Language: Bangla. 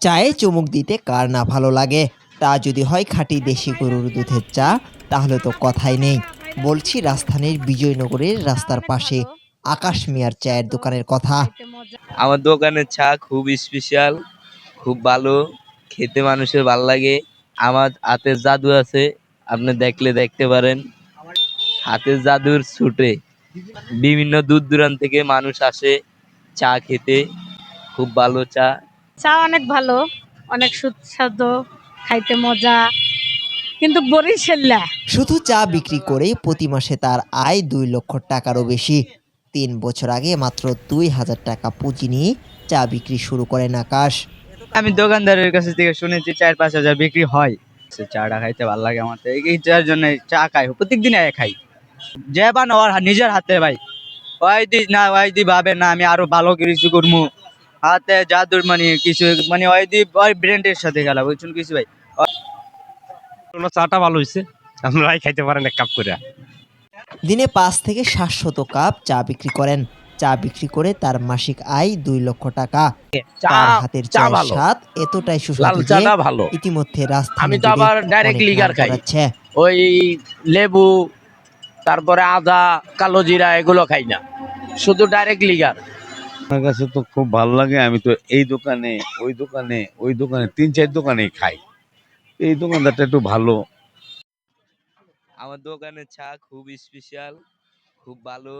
চায়ে চুমুক দিতে কার না ভালো লাগে? তা যদি হয় খাঁটি দেশি গরুর দুধের চা, তাহলে তো কথাই নেই। বলছি রাজধানীর বিজয়নগরের রাস্তার পাশে, আকাশ মিয়ার চায়ের দোকানের কথা। আমার দোকানের চা খুব স্পেশাল খুব ভালো, খেতে মানুষের ভালো লাগে। আমার হাতের জাদু আছে, আপনি দেখলে দেখতে পারেন। হাতের জাদুর ছুটে, বিভিন্ন দূর দূরান্ত থেকে মানুষ আসে চা খেতে। খুব ভালো চা। চা অনেক ভালো অনেক সুস্বাদু খাইতে মজা। কিন্তু বরিশাল্লা শুধু চা বিক্রি করেই প্রতি মাসে তার আয় দুই লক্ষ টাকারও বেশি। তিন বছর আগে মাত্র দুই হাজার টাকা পুঁজি নিয়ে চা বিক্রি শুরু করেন আকাশ। আমি দোকানদারের কাছে থেকে শুনেছি চার পাঁচ হাজার বিক্রি হয়। সে চাটা খাইতে ভালো লাগে আমার তো। এই চার জন্য চা খাই প্রত্যেক দিন খাই। যে বান ওর নিজের হাতে ভাই। ওই দি না ওই দি ভাবে না আমি আরও ভালো কিছু করব হাতে জাদুর মানে কিছু মানে ওই ওই ব্র্যান্ডের সাথে খেলা বুঝছেন কিছু ভাই? চাটা ভালো হয়েছে আপনারাই খাইতে পারেন এক কাপ করে দিনে পাঁচ থেকে সাতশত কাপ চা বিক্রি করেন। চা বিক্রি করে তার মাসিক আয় দুই লক্ষ টাকা। তার হাতের চায়ের স্বাদ এতটাই সুস্বাদু যে ভালো। ইতিমধ্যে আমি তো আবার অনেক লিগার খাই। ওই লেবু তারপরে আদা কালো জিরা এগুলো খাই না। শুধু ডাইরেক্ট লিগার আমার কাছে তো খুব ভালো লাগে, আমি তো এই দোকানে, ওই দোকানে ওই দোকানে, তিন চার দোকানেই খাই। এই দোকানদারটা একটু ভালো। আমার দোকানের চা খুব স্পেশাল খুব ভালো।